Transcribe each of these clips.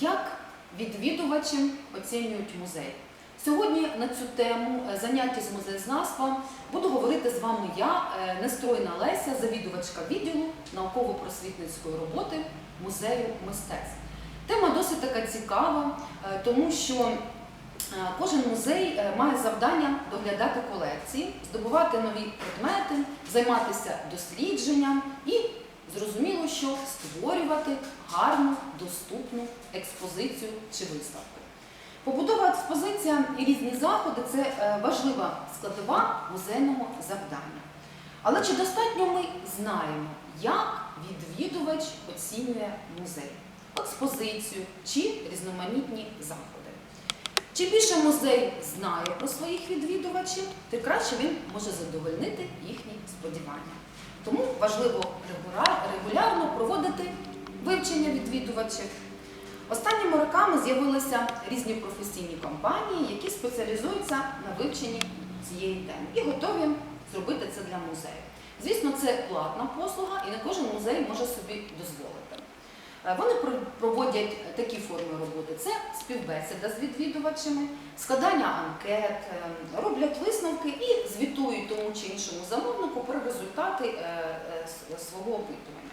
Як відвідувачі оцінюють музей? Сьогодні на цю тему е, заняття з музеєзнавства буду говорити з вами я, е, Нестройна Леся, завідувачка відділу науково-просвітницької роботи музею мистецтв. Тема досить така цікава, е, тому що кожен музей має завдання доглядати колекції, здобувати нові предмети, займатися дослідженням і зрозуміло, що створювати гарну, доступну експозицію чи виставку. Побудова експозиція і різні заходи це е, важлива складова музейного завдання. Але чи достатньо ми знаємо, як відвідувач оцінює музей, експозицію чи різноманітні заходи? Чим більше музей знає про своїх відвідувачів, тим краще він може задовольнити їхні сподівання. Тому важливо регулярно проводити вивчення відвідувачів. Останніми роками з'явилися різні професійні компанії, які спеціалізуються на вивченні цієї теми і готові зробити це для музею. Звісно, це платна послуга, і не кожен музей може собі дозволити. Е, Вони проводять такі форми роботи: це співбесіда з відвідувачами, складання анкет, е, роблять висновки і звітують тому чи іншому замовнику про результати е, свого опитування.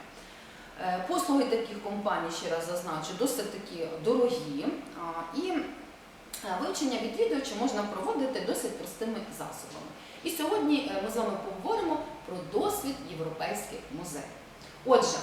Послуги таких компаній, ще раз зазначу, досить такі дорогі, і вивчення відвідувача можна проводити досить простими засобами. І сьогодні ми з вами поговоримо про досвід європейських музеїв. Отже,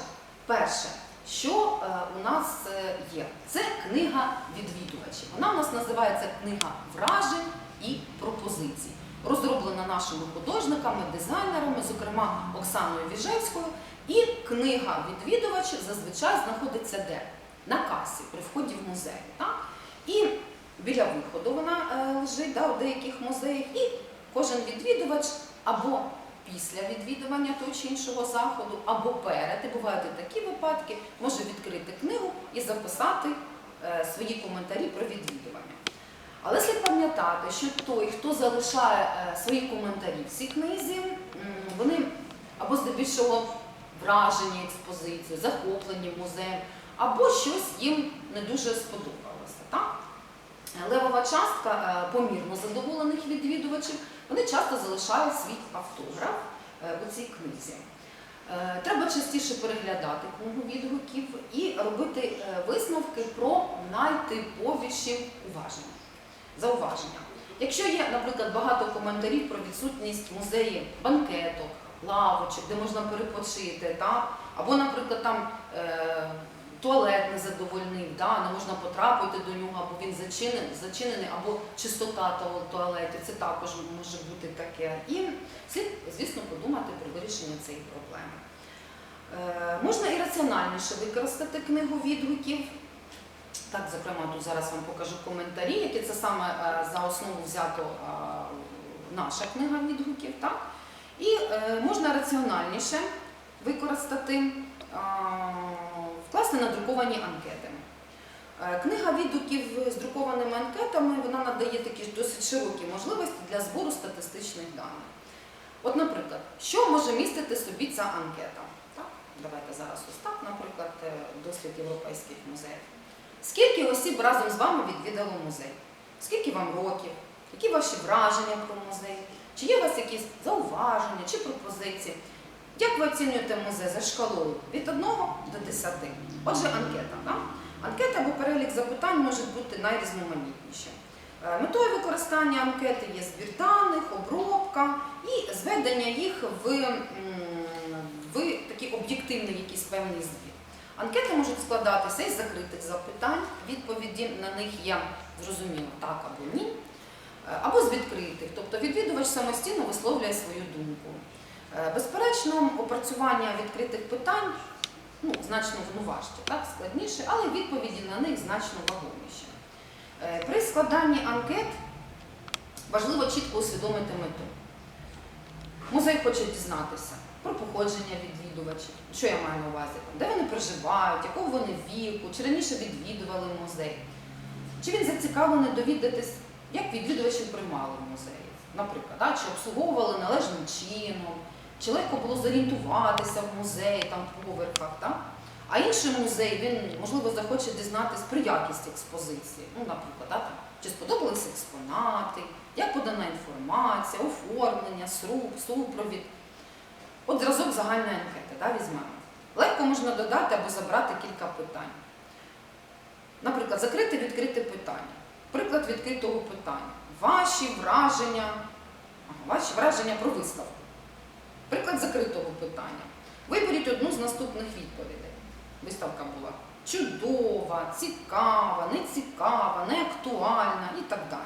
перше, що е, у нас е, є, це книга відвідувачів. Вона у нас називається книга вражень і пропозицій. Розроблена нашими художниками, дизайнерами, зокрема Оксаною Віжевською. І книга відвідувачів зазвичай знаходиться де? На касі при вході в музей. Так? І біля виходу вона е, лежить да, у деяких музеях, і кожен відвідувач або після відвідування того чи іншого заходу, або перед, і бувають і такі випадки, може відкрити книгу і записати е, свої коментарі про відвідування. Але слід пам'ятати, що той, хто залишає е, свої коментарі в цій книзі, вони або здебільшого вражені експозицією, захоплені музеєм, або щось їм не дуже сподобалося. Так? Левова частка е, помірно задоволених відвідувачів, вони часто залишають свій автограф е, у цій книзі. Е, Треба частіше переглядати книгу відгуків і робити е, висновки про найтиповіші уваження, зауваження. Якщо є, наприклад, багато коментарів про відсутність музеї банкеток, лавочок, де можна перепочити, так? або, наприклад, там туалет не задовольнив, да? не можна потрапити до нього, або він зачинений, зачинений, або чистота того туалету, це також може бути таке. І слід, звісно, подумати про вирішення цієї проблеми. Е, можна і раціональніше використати книгу відгуків. Так, зокрема, тут зараз вам покажу коментарі, які це саме е, за основу взято е, наша книга відгуків. Так? І е, можна раціональніше використати, е, вкласти надруковані анкети. Е, Книга відгуків з друкованими анкетами вона надає такі досить широкі можливості для збору статистичних даних. От, наприклад, що може містити собі ця анкета? Так? Давайте зараз ось наприклад, е, дослід європейських музеїв. Скільки осіб разом з вами відвідало музей? Скільки вам років? Які ваші враження про музей? Чи є у вас якісь зауваження чи пропозиції? Як ви оцінюєте музей за шкалою від 1 до 10? Отже, анкета. Да? Анкета або перелік запитань можуть бути найрізноманітніші. Е, Метою використання анкети є збір даних, обробка і зведення їх в, в такий об'єктивний якийсь певний звіт. Анкети можуть складатися із закритих запитань, відповіді на них є зрозуміло так або ні, Е, або з відкритих, тобто відвідувач самостійно висловлює свою думку. Е, Безперечно, опрацювання відкритих питань ну, значно воно важче, так, складніше, але відповіді на них значно вагоміші. Е, При складанні анкет важливо чітко усвідомити мету. Музей хоче дізнатися про походження відвідувачів, що я маю на увазі, де вони проживають, якого вони віку, чи раніше відвідували музей. Чи він зацікавлений довідатись, як відвідувачів приймали в музеї, наприклад, да, чи обслуговували належним чином, чи легко було зорієнтуватися в музеї, там в поверхах. Да? А інший музей, він, можливо, захоче дізнатись про якість експозиції. Ну, наприклад, там, чи сподобались експонати, як подана інформація, оформлення, сруб, супровід. От зразок загальної анкети, да, візьмемо. Легко можна додати або забрати кілька питань. Наприклад, закрите відкрите питання. Приклад відкритого питання. Ваші враження, ваші враження про виставку. Приклад закритого питання. Виберіть одну з наступних відповідей. Виставка була чудова, цікава, нецікава, неактуальна і так далі.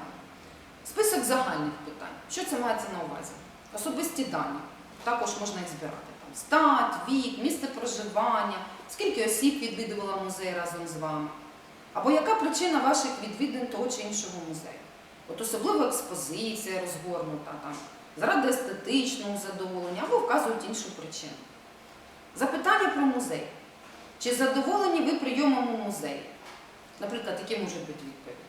Список загальних питань. Що це мається на увазі? Особисті дані. Також можна їх збирати. Там, стать, вік, місце проживання, скільки осіб відвідувала музей разом з вами. Або яка причина ваших відвідин того чи іншого музею? От особливо експозиція розгорнута там, заради естетичного задоволення або вказують іншу причину. Запитання про музей. Чи задоволені ви прийомом у музеї? Наприклад, які можуть бути відповіді?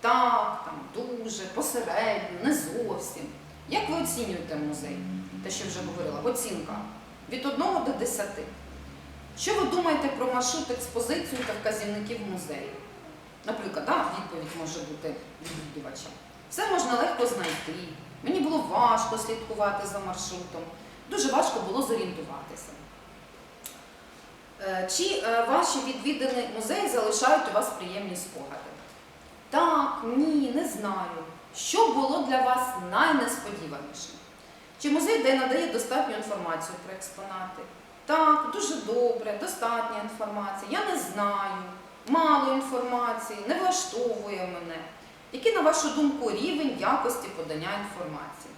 Так, там, дуже, посередньо, не зовсім. Як ви оцінюєте музей? Те, що вже говорила, оцінка від 1 до 10. Що ви думаєте про маршрут експозицію та вказівників музею? Наприклад, да, відповідь може бути відвідувача. Все можна легко знайти. Мені було важко слідкувати за маршрутом, дуже важко було зорієнтуватися. Е, Чи е, ваші відвідини музеї залишають у вас приємні спогади? Так, ні, не знаю. Що було для вас найнесподіванішим? Чи музей де надає достатню інформацію про експонати? Так, дуже добре, достатня інформація. Я не знаю, мало інформації, не влаштовує мене. Який, на вашу думку, рівень якості подання інформації?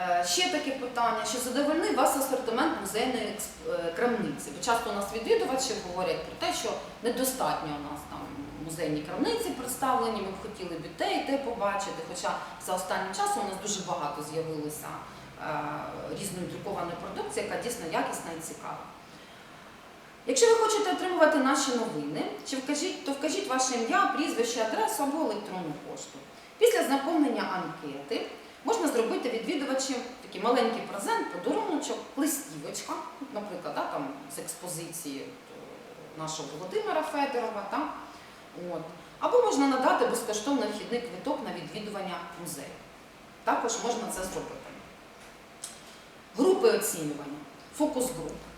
Е, Ще таке питання, чи задовольнив вас асортимент музейної е, крамниці? Бо часто у нас відвідувачі говорять про те, що недостатньо у нас там музейні крамниці представлені, ми б хотіли б те, і те побачити. Хоча за останнім часом у нас дуже багато з'явилося е, різної друкованої продукції, яка дійсно якісна і цікава. Якщо ви хочете отримувати наші новини, то вкажіть ваше ім'я, прізвище, адресу або електронну пошту. Після заповнення анкети можна зробити відвідувачам такий маленький презент, подаруночок, листівочка, наприклад, да, там, з експозиції е, нашого Володимира Федорова. Та, от. Або можна надати безкоштовний вхідний квиток на відвідування музею. Також можна це зробити. Групи оцінювання, фокус груп.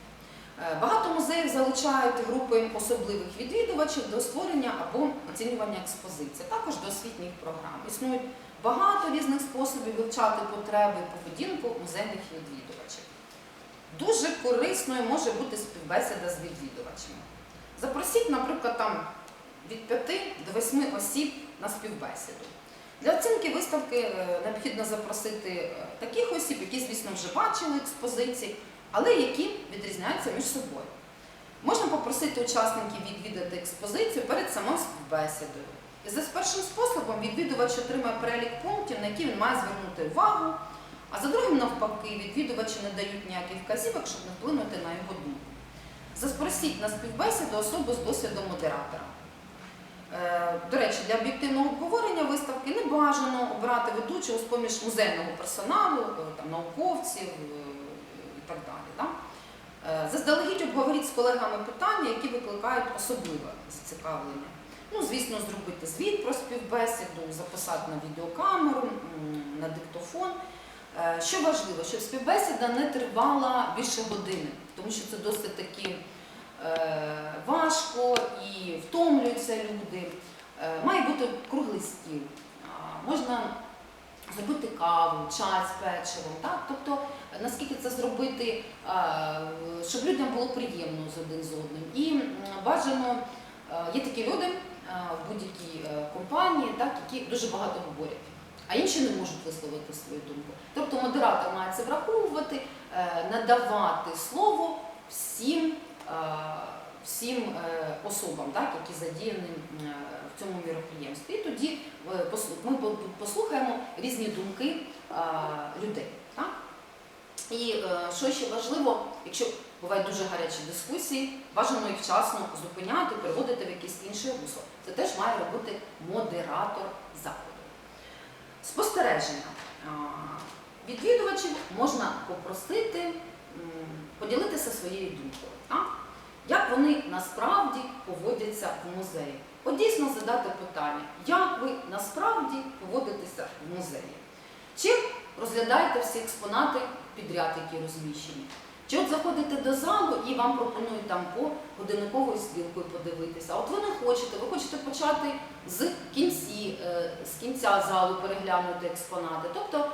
Е, Багато музеїв залучають групи особливих відвідувачів до створення або оцінювання експозиції, також до освітніх програм. Існують багато різних способів вивчати потреби поведінку музейних відвідувачів. Дуже корисною може бути співбесіда з відвідувачами. Запросіть, наприклад, там від 5 до 8 осіб на співбесіду. Для оцінки виставки е, необхідно запросити е, таких осіб, які, звісно, вже бачили експозиції, але які відрізняються між собою. Можна попросити учасників відвідати експозицію перед самою співбесідою. І за першим способом відвідувач отримає перелік пунктів, на які він має звернути увагу, а за другим, навпаки, відвідувачі не дають ніяких вказівок, щоб не вплинути на його думку. Заспросіть на співбесіду особу з досвідом модератора. Е, До речі, для об'єктивного обговорення виставки не бажано обрати ведучого з-поміж музейного персоналу, е, науковців е, і так далі. Е, Заздалегідь обговоріть з колегами питання, які викликають особливе зацікавлення. Ну, звісно, зробити звіт про співбесіду, записати на відеокамеру, на диктофон. Е, Що важливо, щоб співбесіда не тривала більше години, тому що це досить таки е, важко і втомлюються люди. Має бути круглий стіл. Можна зробити каву, чай з печивом. Так? Тобто, наскільки це зробити, е, щоб людям було приємно з один з одним. І бажано, е, є такі люди е, в будь-якій компанії, так, які дуже багато говорять. А інші не можуть висловити свою думку. Тобто модератор має це враховувати, надавати слово всім, всім е, особам, так, які задіяні е, в цьому міроприємстві. І тоді е, ми послухаємо різні думки людей. Так? І що ще важливо, якщо бувають дуже гарячі дискусії, бажано їх вчасно зупиняти, переводити в якесь інше русло. Це теж має робити модератор заходу. Спостереження. Відвідувачів можна попросити поділитися своєю думкою. Так? Як вони насправді поводяться в музеї. От дійсно задати питання, як ви насправді поводитеся в музеї? Чи розглядаєте всі експонати підряд, які розміщені? Чи от заходите до залу і вам пропонують там по годинниковою стрілкою подивитися? От ви не хочете, ви хочете почати з кінці, е, з кінця залу переглянути експонати. Тобто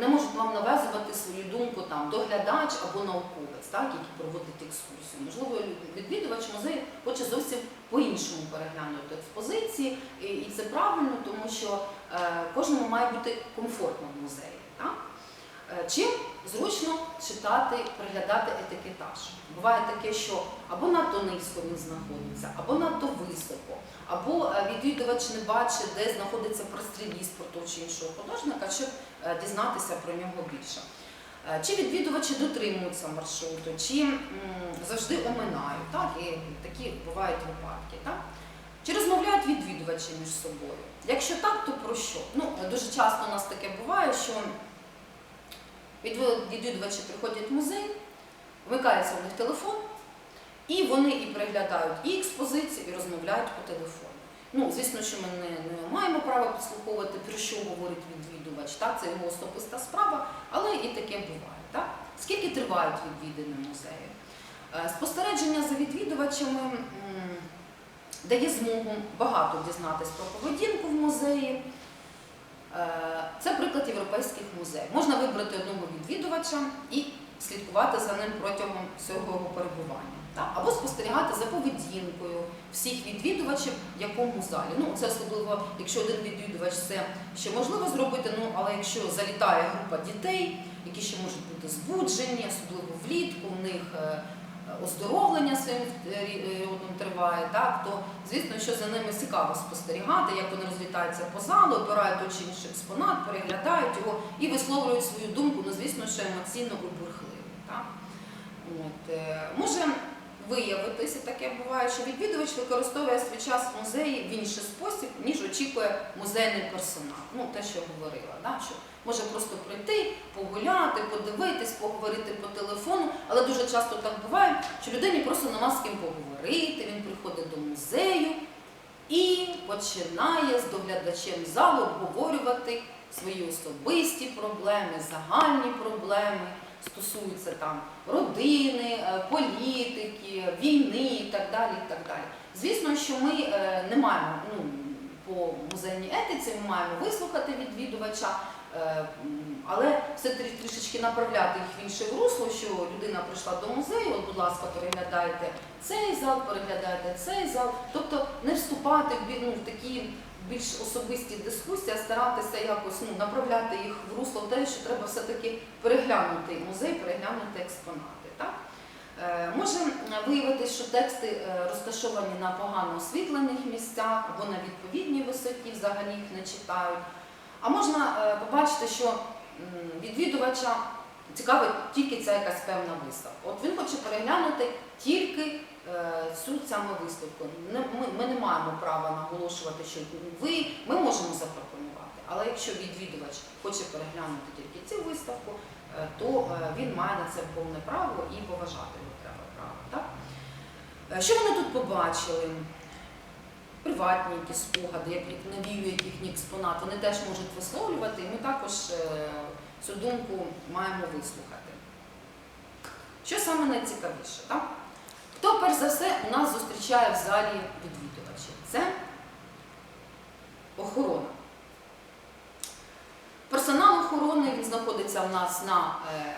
не можуть вам нав'язувати свою думку там доглядач або науковець, так, який проводить екскурсію. Можливо, відвідувач музею хоче зовсім по-іншому переглянути експозиції, і, це правильно, тому що е, кожному має бути комфортно в музеї. Так? Е, Чим зручно читати, переглядати етикетаж. Буває таке, що або надто низько він знаходиться, або надто високо, або е, відвідувач не бачить, де знаходиться простріліст про чи іншого художника, щоб е, дізнатися про нього більше. Е, Чи відвідувачі дотримуються маршруту, чи завжди оминають, так? І такі бувають випадки. Так? Чи розмовляють відвідувачі між собою? Якщо так, то про що? Ну, дуже часто у нас таке буває, що Відвідувачі приходять в музей, вмикається у них телефон, і вони і переглядають і експозиції, і розмовляють по телефону. Ну, звісно, що ми не, не маємо права підслуховувати, про що говорить відвідувач, так? це його особиста справа, але і таке буває. Так? Скільки тривають відвідини музею? Е, Спостереження за відвідувачами дає змогу багато дізнатись про поведінку в музеї. Е, Це приклад європейських музеїв. Можна вибрати одного відвідувача і слідкувати за ним протягом всього його перебування. Або спостерігати за поведінкою всіх відвідувачів в якому залі. Ну, це особливо, якщо один відвідувач це ще можливо зробити, ну, але якщо залітає група дітей, які ще можуть бути збуджені, особливо влітку, в них е, оздоровлення своїм е, родом триває, так, то звісно, що за ними цікаво спостерігати, як вони розлітаються по залу, обирають той чи інший експонат, переглядають його і висловлюють свою думку, ну звісно, що емоційно і бурхливо. Так? От, е, може виявитися, таке буває, що відвідувач використовує свій час в музеї в інший спосіб, ніж очікує музейний персонал. Ну, те, що я говорила, да? що може просто прийти, погуляти, подивитись, поговорити по телефону, але дуже часто так буває, що людині просто нема з ким поговорити, він приходить до музею і починає з доглядачем залу обговорювати свої особисті проблеми, загальні проблеми, стосуються там родини, е, політики, війни і так далі. і так далі. Звісно, що ми е, не маємо ну, по музейній етиці, ми маємо вислухати відвідувача, е, але все трі- трішечки направляти їх в інше русло, що людина прийшла до музею, от, будь ласка, переглядайте цей зал, переглядайте цей зал. Тобто вступати в ну, в такі більш особисті дискусії, а старатися якось ну, направляти їх в русло те, що треба все-таки переглянути музей, переглянути експонати. Так? Е, Може виявитися, що тексти е, розташовані на погано освітлених місцях або на відповідній висоті, взагалі їх не читають. А можна е, побачити, що відвідувача цікавить тільки ця якась певна виставка. От він хоче переглянути тільки е, цю саме виставку. Ми, маємо права наголошувати, що ви ми можемо запропонувати. Але якщо відвідувач хоче переглянути тільки цю виставку, е, то е, він має на це повне право і поважати його треба право. Так? Е, Що вони тут побачили? Приватні якісь спогади, як навіюють їхні експонати, вони теж можуть висловлювати, і ми також цю думку маємо вислухати. Що саме найцікавіше? Так? Хто перш за все у нас зустрічає в залі відвідувачів? Це охорона. Персонал охорони він в нас на, е,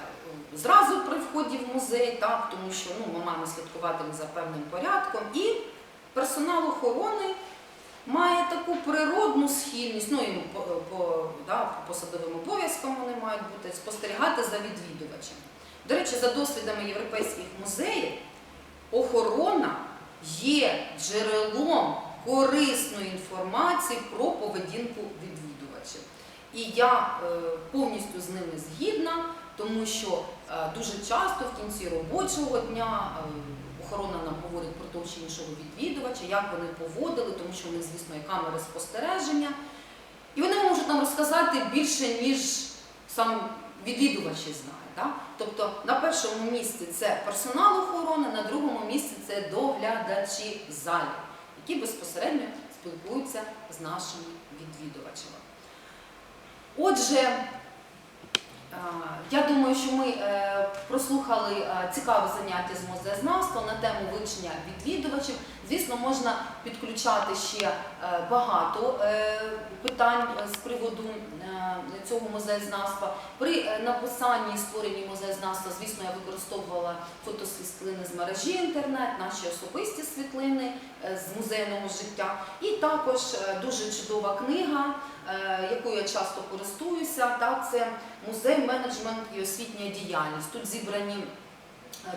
зразу при вході в музей, так, тому що ну, ми маємо слідкувати за певним порядком. І персонал охорони має таку природну схильність, ну і по, по, да, по посадовим обов'язкам вони мають бути, спостерігати за відвідувачем. До речі, за дослідами європейських музеїв, охорона є джерелом корисної інформації про поведінку відвідувачів. І я е, повністю з ними згідна, тому що е, дуже часто в кінці робочого дня е, охорона нам говорить про того чи іншого відвідувача, як вони поводили, тому що них, звісно, є камери спостереження. І вони можуть нам розказати більше, ніж сам відвідувачі знає. Да? Тобто на першому місці це персонал охорони, на другому місці це доглядачі залі, які безпосередньо спілкуються з нашими відвідувачами. Отже, е, я думаю, що ми е, прослухали е, цікаве заняття з музеєзнавства на тему вивчення відвідувачів. Звісно, можна підключати ще е, багато е, питань е, з приводу цього музеєзнавства. При написанні і створенні музеєзнавства, звісно, я використовувала фотосвітлини з мережі інтернет, наші особисті світлини з музейного життя. І також дуже чудова книга, якою я часто користуюся. Так, це музей, менеджмент і освітня діяльність. Тут зібрані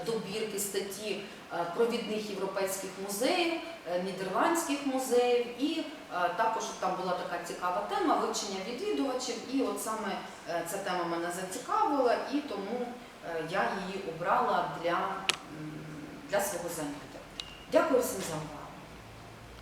добірки статті е, провідних європейських музеїв, е, нідерландських музеїв, і е, також там була така цікава тема вивчення відвідувачів. І от саме е, ця тема мене зацікавила, і тому е, я її обрала для, для свого заняття. Дякую всім за увагу.